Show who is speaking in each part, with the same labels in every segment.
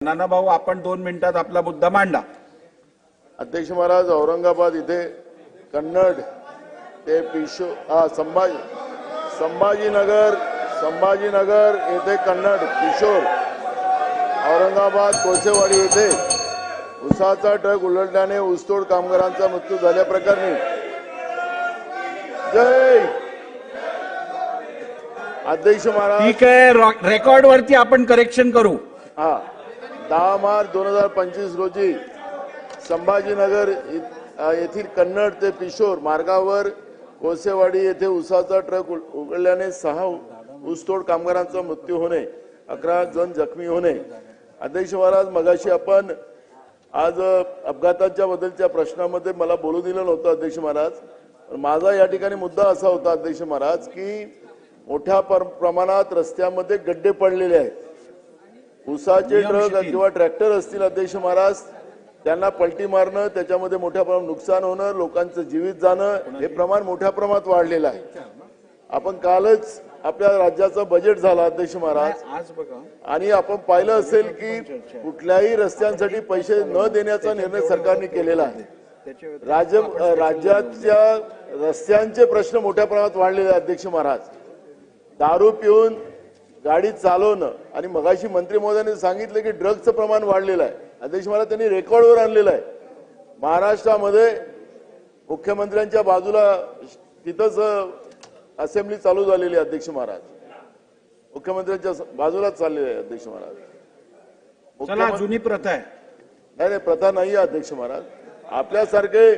Speaker 1: नाना भाऊ आपण दोन मिनिटात आपला मुद्दा मांडा.
Speaker 2: अध्यक्ष महाराज औरंगाबाद इथे कन्नड ते पिशो हा संभाजी संभाजीनगर संभाजीनगर येथे कन्नड किशोर औरंगाबाद कोळसेवाडी येथे उसाचा ट्रक उलटल्याने ऊसतोड कामगारांचा मृत्यू झाल्याप्रकरणी. जय! अध्यक्ष महाराज.
Speaker 1: ठीक आहे रेकॉर्ड वरती आपण करेक्शन करू.
Speaker 2: हा. दहा मार्च दोन हजार पंचवीस रोजी संभाजीनगर इ- येथील कन्नड ते पिशोर मार्गावर कोळसेवाडी येथे उसाचा ट्रक उघडल्याने सहा ऊसतोड कामगारांचा मृत्यू होणे अकरा जण जखमी होणे. अध्यक्ष महाराज मगाशी आपण आज अ, अपघाताच्या बद्दलच्या प्रश्नामध्ये मला बोलू दिलं नव्हतं अध्यक्ष महाराज. माझा या ठिकाणी मुद्दा असा होता अध्यक्ष महाराज की मोठ्या प्रमाणात रस्त्यामध्ये गड्डे पडलेले आहेत. उसाचे ट्रक. किंवा ट्रॅक्टर असतील अध्यक्ष महाराज त्यांना पलटी मारणं त्याच्यामध्ये मोठ्या प्रमाणात नुकसान होणं लोकांचं जीवित जाणं हे प्रमाण मोठ्या प्रमाणात वाढलेलं आहे. आपण कालच आपल्या राज्याचं बजेट झालं अध्यक्ष महाराज. आणि आपण पाहिलं असेल की कुठल्याही रस्त्यांसाठी पैसे न देण्याचा निर्णय सरकारने केलेला आहे. राज्य राज्याच्या रस्त्यांचे प्रश्न मोठ्या प्रमाणात वाढलेले अध्यक्ष महाराज. दारू पिऊन गाडी चालवणं. आणि मगाशी मंत्री महोदयांनी सांगितलं की ड्रग्जचं प्रमाण वाढलेलं आहे. अध्यक्ष महाराज त्यांनी रेकॉर्डवर आणलेलं आहे. महाराष्ट्रामध्ये मुख्यमंत्र्यांच्या बाजूला तिथंच असेंब्ली चालू झालेली अध्यक्ष महाराज. मुख्यमंत्र्यांच्या बाजूलाच चाललेली आहे अध्यक्ष महाराज.
Speaker 1: जुनी प्रथा आहे.
Speaker 2: नाही नाही प्रथा नाही आहे अध्यक्ष महाराज. आपल्यासारखे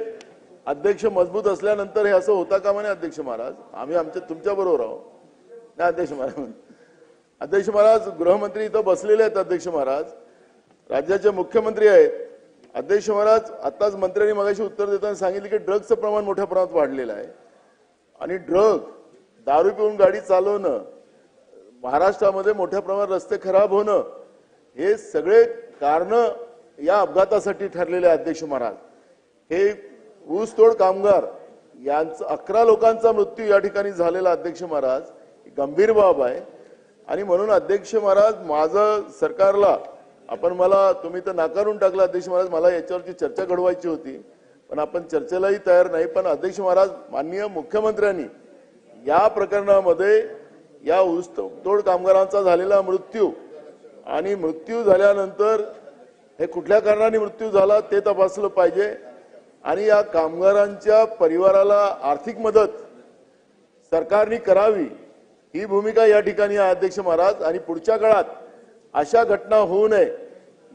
Speaker 2: अध्यक्ष मजबूत असल्यानंतर हे असं होता कामा नये अध्यक्ष महाराज. आम्ही आमच्या तुमच्या बरोबर आहोत. नाही अध्यक्ष महाराज. अध्यक्ष महाराज गृहमंत्री इथं बसलेले आहेत अध्यक्ष महाराज. राज्याचे मुख्यमंत्री आहेत. अध्यक्ष महाराज आताच मंत्र्यांनी मगाशी उत्तर देताना सांगितले की ड्रग्जचं प्रमाण मोठ्या प्रमाणात वाढलेलं आहे. आणि ड्रग दारू पिऊन गाडी चालवणं महाराष्ट्रामध्ये मोठ्या प्रमाणात रस्ते खराब होणं हे सगळे कारण या अपघातासाठी ठरलेले आहे, अध्यक्ष महाराज. हे ऊसतोड कामगार यांचं अकरा लोकांचा मृत्यू या ठिकाणी झालेला अध्यक्ष महाराज गंभीर बाब आहे. आणि म्हणून अध्यक्ष महाराज माझं सरकारला आपण मला तुम्ही तर नाकारून टाकला अध्यक्ष महाराज मला याच्यावरची चर्चा घडवायची होती. पण आपण चर्चेलाही तयार नाही पण अध्यक्ष महाराज माननीय मुख्यमंत्र्यांनी या प्रकरणामध्ये या ऊसतोड कामगारांचा झालेला मृत्यू आणि मृत्यू झाल्यानंतर हे कुठल्या कारणाने मृत्यू झाला ते तपासलं पाहिजे. आणि या कामगारांच्या परिवाराला आर्थिक मदत सरकारने करावी. ही भूमिका या ठिकाणी अध्यक्ष महाराज. आणि पुढच्या काळात अशा घटना होऊ नये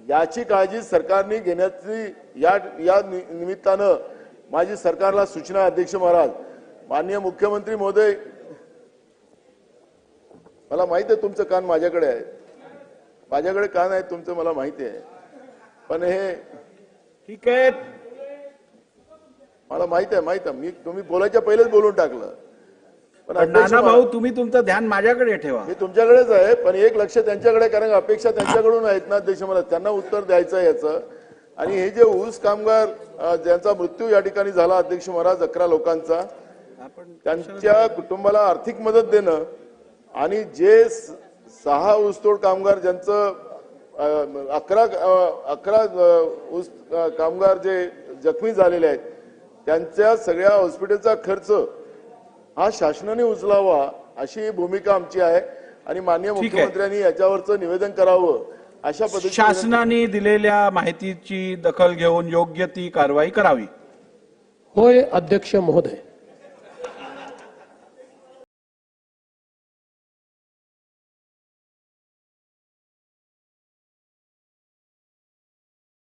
Speaker 2: याची काळजी सरकारने घेण्याची या या नि- निमित्तानं माझी सरकारला सूचना अध्यक्ष महाराज. माननीय मुख्यमंत्री महोदय मला माहिती आहे तुमचं कान माझ्याकडे आहे. माझ्याकडे कान आहे तुमचं मला माहिती आहे. पण हे
Speaker 1: ठीक आहे.
Speaker 2: मला माहीत आहे माहीत आहे. मी तुम्ही बोलायच्या पहिलेच बोलून टाकलं. पण
Speaker 1: नाना भाऊ तुम्ही तुमचं ध्यान माझ्याकडे ठेवा.
Speaker 2: मी तुमच्याकडेच आहे पण एक लक्ष त्यांच्याकडे कारण अपेक्षा त्यांच्याकडून आहेत ना अध्यक्ष मला त्यांना उत्तर द्यायचं आहे याचं. आणि हे जे ऊस कामगार ज्यांचा मृत्यू या ठिकाणी झाला अध्यक्ष महाराज अकरा लोकांचा त्यांच्या कुटुंबाला आर्थिक मदत देणं आणि जे सहा ऊसतोड कामगार ज्यांचं अकरा अकरा ऊस कामगार जे जखमी झालेले आहेत त्यांच्या सगळ्या हॉस्पिटलचा खर्च हा शासनाने उचलावा अशी भूमिका आमची आहे. आणि
Speaker 1: आहे.
Speaker 2: मुख्यमंत्र्यांनी याच्यावरचं निवेदन करावं अशा पद्धतीने
Speaker 1: शासनाने दिलेल्या माहितीची दखल घेऊन योग्य ती कारवाई करावी.
Speaker 3: होय अध्यक्ष महोदय.